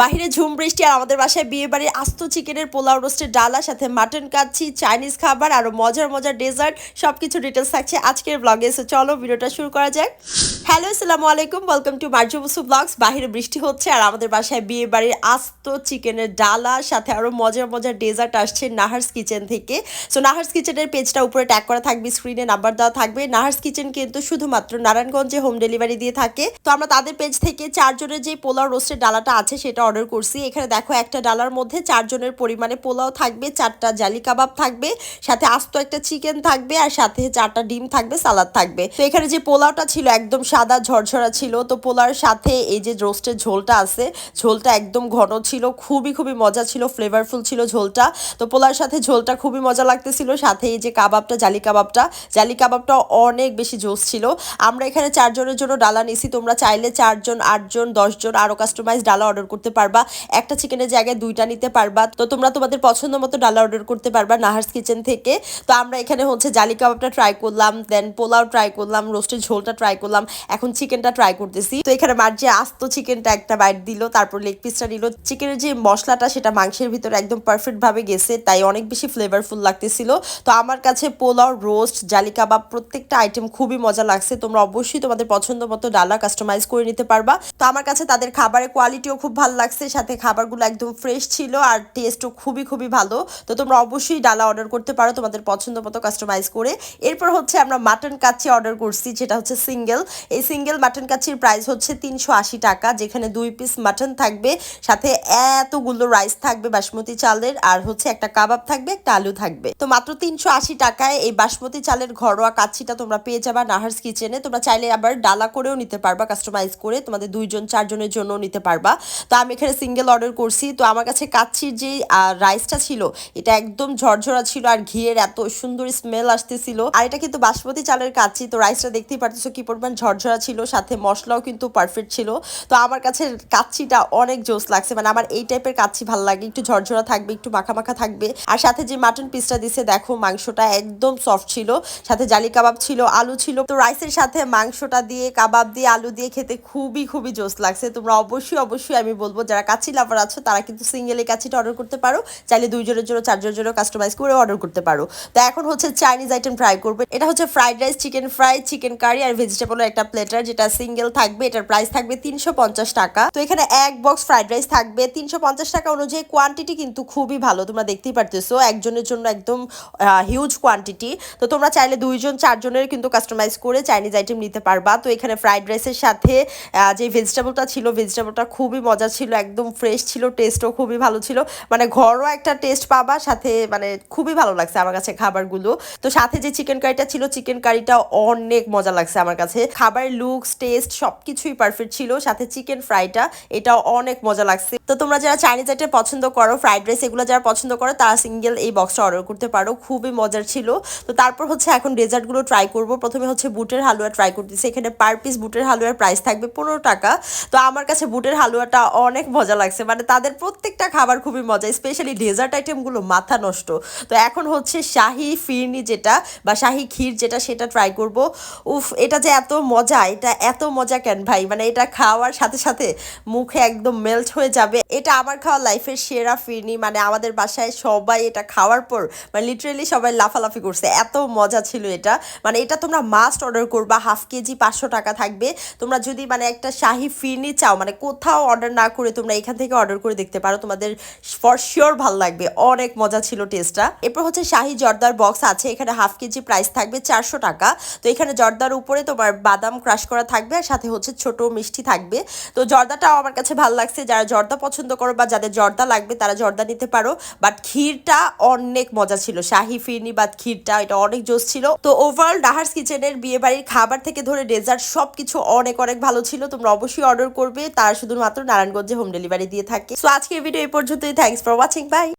বাহিরে ঝুম বৃষ্টি আর আমাদের বাসায় বিয়ে বাড়ির আস্ত চিকেনের পোলাও রোস্টের ডালা সাথে মাটন কাচ্ছি চাইনিজ খাবার, আরও মজার মজার ডেজার্ট, সবকিছু ডিটেলস থাকছে আজকের ব্লগে সো চলো, ভিডিওটা শুরু করা যাক। হ্যালো, আসসালামু আলাইকুম। ওয়েলকাম টু মার্জু বসু ব্লগস বাহিরে বৃষ্টি হচ্ছে আর আমাদের বাসায় বিয়ে বাড়ির আস্ত চিকেনের ডালা, সাথে আরও মজার মজার ডেজার্ট আসছে নাহার্স কিচেন থেকে। সো নাহার্স কিচেনের পেজটা উপরে ট্যাগ করা থাকবে স্ক্রিনে নাম্বার দেওয়া থাকবে। নাহার্স কিচেন কিন্তু শুধুমাত্র নারায়ণগঞ্জে হোম ডেলিভারি দিয়ে থাকে। তো আমরা তাদের পেজ থেকে চারজনের যে পোলাও রোস্টের ডালাটা আছে সেটা অর্ডার করছি। এখানে দেখো একটা ডালার মধ্যে চারজনের পরিমাণে পোলাও থাকবে, চারটা জালি কাবাব থাকবে, সাথে আস্ত একটা চিকেন থাকবে, আর সাথে চারটা ডিম থাকবে সালাদ থাকবে। তো এখানে যে পোলাওটা ছিল একদম সাদা ঝরঝরা ছিল। তো পোলাওর সাথে এই যে রোস্টের ঝোলটা আছে, ঝোলটা একদম ঘন ছিল, খুবই খুবই মজা ছিল ফ্লেভারফুল ছিল ঝোলটা। তো পোলার সাথে ঝোলটা খুবই মজা লাগতেছিল, সাথে এই যে কাবাবটা, জালি কাবাবটা। জালি কাবাবটা অনেক বেশি জোস ছিল। আমরা এখানে চারজনের জন্য ডালা নিছি, তোমরা চাইলে চারজন, আটজন, দশজন আরও কাস্টমাইজ ডালা অর্ডার করতে পারবা। একটা চিকেনের জায়গায় দুইটা নিতে পারবা। তো তোমরা তোমাদের পছন্দ মতো ডালা অর্ডার করতে পারবা নাহার্স কিচেন থেকে। তো আমরা এখানে হচ্ছে জালি কাবাবটা ট্রাই করলাম দেন পোলাও ট্রাই করলাম রোস্টের ঝোলটা ট্রাই করলাম। এখন চিকেনটা ট্রাই করতেছি। তো এখানে মার্জি আস্ত চিকেনটা একটা বাইট দিল, তারপর লেগ পিসটা নিল। চিকেনের যে মশলাটা, সেটা মাংসের ভিতরে একদম পারফেক্ট ভাবে গেছে, তাই অনেক বেশি ফ্লেভারফুল লাগতেছিল। তো আমার কাছে পোলাও রোস্ট জালি কাবাব প্রত্যেকটা আইটেম খুবই মজা লাগছে। তোমরা অবশ্যই তোমাদের পছন্দ মতো ডালা কাস্টমাইজ করে নিতে পারবা। তো আমার কাছে তাদের খাবারের কোয়ালিটিও খুব ভালো লাগছে, সাথে খাবারগুলো একদম ফ্রেশ ছিল আর টেস্টও খুবই খুবই ভালো। তো তোমরা অবশ্যই ডালা অর্ডার করতে পারো তোমাদের পছন্দ মতো কাস্টমাইজ করে। এরপর হচ্ছে আমরা মাটন কাচ্চি অর্ডার করছি, যেটা হচ্ছে সিঙ্গেল এই সিঙ্গেল মাটন কাচ্চির প্রাইস হচ্ছে তিনশো আশি টাকা, যেখানে দুই পিস মাটন থাকবে, সাথে এতগুলো রাইস থাকবে বাসমতি চালের, আর হচ্ছে একটা কাবাব থাকবে, একটা আলু থাকবে। তো মাত্র তিনশো আশি টাকায় এই বাসমতি চালের ঘরোয়া কাচ্চিটা তোমরা পেয়ে যাবা নাহার্স কিচেনে তোমরা চাইলে আবার ডালা করেও নিতে পারবা কাস্টমাইজ করে তোমাদের দুইজন, চারজনের জন্য নিতে পারবা। তো আমি এখানে সিঙ্গেল অর্ডার করছি। তো আমার কাছে কাচ্চির যে রাইসটা ছিল, এটা একদম ঝরঝরা ছিল, আর ঘিয়ের এত সুন্দর স্মেল আসতেছিল। আর এটা কিন্তু বাসমতি চালের কাচ্চি, তো রাইসটা দেখতেই পারতেছো কি পরিমাণ ঝরঝরা ছিল, সাথে মশলাও কিন্তু পারফেক্ট ছিল। তো আমার কাছে কাচ্চিটা অনেক জোস লাগছে। মানে আমার এই টাইপের কাচ্চি ভালো লাগে। একটু ঝরঝরা থাকবে, একটু মাখা মাখা থাকবে। আর সাথে যে মাটন পিসটা দিছে, দেখো মাংসটা একদম সফট ছিল। সাথে জালি কাবাব ছিল, আলু ছিল। তো রাইসের সাথে মাংসটা দিয়ে, কাবাব দিয়ে, আলু দিয়ে খেতে খুবই খুবই জোস লাগছে। তোমরা অবশ্যই অবশ্যই আমি বলব, যারা কাচ্চি লাভার আছো, তারা কিন্তু সিঙ্গেল এই কাচ্চিটা অর্ডার করতে পারো। চাইলে দুইজনের জন্য, চারজনের জন্য কাস্টমাইজ করে অর্ডার করতে পারো। তো এখন হচ্ছে চাইনিজ আইটেম ট্রাই করবে। এটা হচ্ছে fried rice chicken fry chicken curry আর ভেজিটেবলের একটা প্লেটার যেটা সিঙ্গেল থাকবে, এটার প্রাইস থাকবে তিনশো পঞ্চাশ টাকা। তো এখানে এক বক্স ফ্রাইড রাইস থাকবে। তিনশো পঞ্চাশ টাকা অনুযায়ী কোয়ান্টিটি কিন্তু খুবই ভালো, তোমরা দেখতেই পারতেছো। একজনের জন্য একদম হিউজ কোয়ান্টিটি তো তোমরা চাইলে দুইজন, চারজনের কিন্তু কাস্টমাইজ করে চাইনিজ আইটেম নিতে পারবা। তো এখানে ফ্রাইড রাইসের সাথে যে ভেজিটেবলটা ছিল ভেজিটেবলটা খুবই মজা ছিল, একদম ফ্রেশ ছিল টেস্টও খুবই ভালো ছিল। মানে ঘরোয়া একটা টেস্ট পাবা, সাথে মানে খুবই ভালো লাগছে আমার কাছে খাবারগুলো। তো সাথে যে চিকেন কারিটা ছিল চিকেন কারিটা অনেক মজা লাগছে আমার কাছে। খাবারের লুকস টেস্ট সবকিছুই পারফেক্ট ছিল। সাথে চিকেন ফ্রাইটা এটাও অনেক মজা লাগছে। তো তোমরা যারা চাইনিজ আইটেম পছন্দ করো ফ্রাইড রাইস এগুলো যারা পছন্দ করো, তারা সিঙ্গেল এই বক্সটা অর্ডার করতে পারো। খুবই মজার ছিল। তো তারপর হচ্ছে এখন ডেজার্টগুলো ট্রাই করব। প্রথমে হচ্ছে বুটের হালুয়া ট্রাই করতেছি। এখানে পার পিস বুটের হালুয়ার প্রাইস থাকবে পনেরো টাকা। তো আমার কাছে বুটের হালুয়াটা অনেক মজা লাগছে। মানে তাদের প্রত্যেকটা খাবার খুবই মজা স্পেশালি ডেজার্ট আইটেমগুলো মাথা নষ্ট। তো এখন হচ্ছে শাহি ফিরনি যেটা বা শাহি ক্ষীর যেটা, সেটা ট্রাই করব। উফ, এটা যে এত মজা, এটা এত মজা কেন ভাই? মানে এটা খাওয়ার সাথে সাথে মুখে একদম মেল্ট হয়ে যাবে। এটা আমার খাওয়া লাইফের সেরা ফিরনি মানে আমাদের বাসায় সবাই এটা খাওয়ার পর মানে লিটারেলি সবাই লাফালাফি করছে। এত মজা ছিল এটা। মানে এটা তোমরা মাস্ট অর্ডার করবা হাফ কেজি পাঁচশো টাকা থাকবে। তোমরা যদি মানে একটা শাহি ফিরনি চাও মানে কোথাও অর্ডার না করে তোমরা এখান থেকে অর্ডার করে দেখতে পারো। তোমাদের ফর শিওর ভালো লাগবে। অনেক মজা ছিল টেস্টটা এরপর হচ্ছে শাহি জর্দার বক্স আছে। এখানে হাফ কেজি প্রাইস থাকবে চারশো টাকা। তো এখানে জর্দার উপরে তোমার বাদাম ক্রাশ করা থাকবে আর সাথে হচ্ছে ছোট মিষ্টি থাকবে। তো জর্দাটাও আমার কাছে ভালো লাগছে। যারা জর্দা পছন্দ করো বা যাদের জর্দা লাগবে, তারা জর্দা নিতে পারো। বাট ক্ষীরটা অনেক মজা ছিল। শাহি, ফিরনি বা ক্ষীরটা, এটা অনেক জোস ছিল। তো ওভারঅল ডাহার্স কিচেনের বিয়ে বাড়ির খাবার থেকে ধরে ডেজার্ট সব কিছু অনেক অনেক ভালো ছিল। তোমরা অবশ্যই অর্ডার করবে। তারা শুধুমাত্র নারায়ণগঞ্জে হোম ডেলিভারি দিয়ে থাকে। সো আজকের ভিডিও এই পর্যন্তই। Thanks for watching by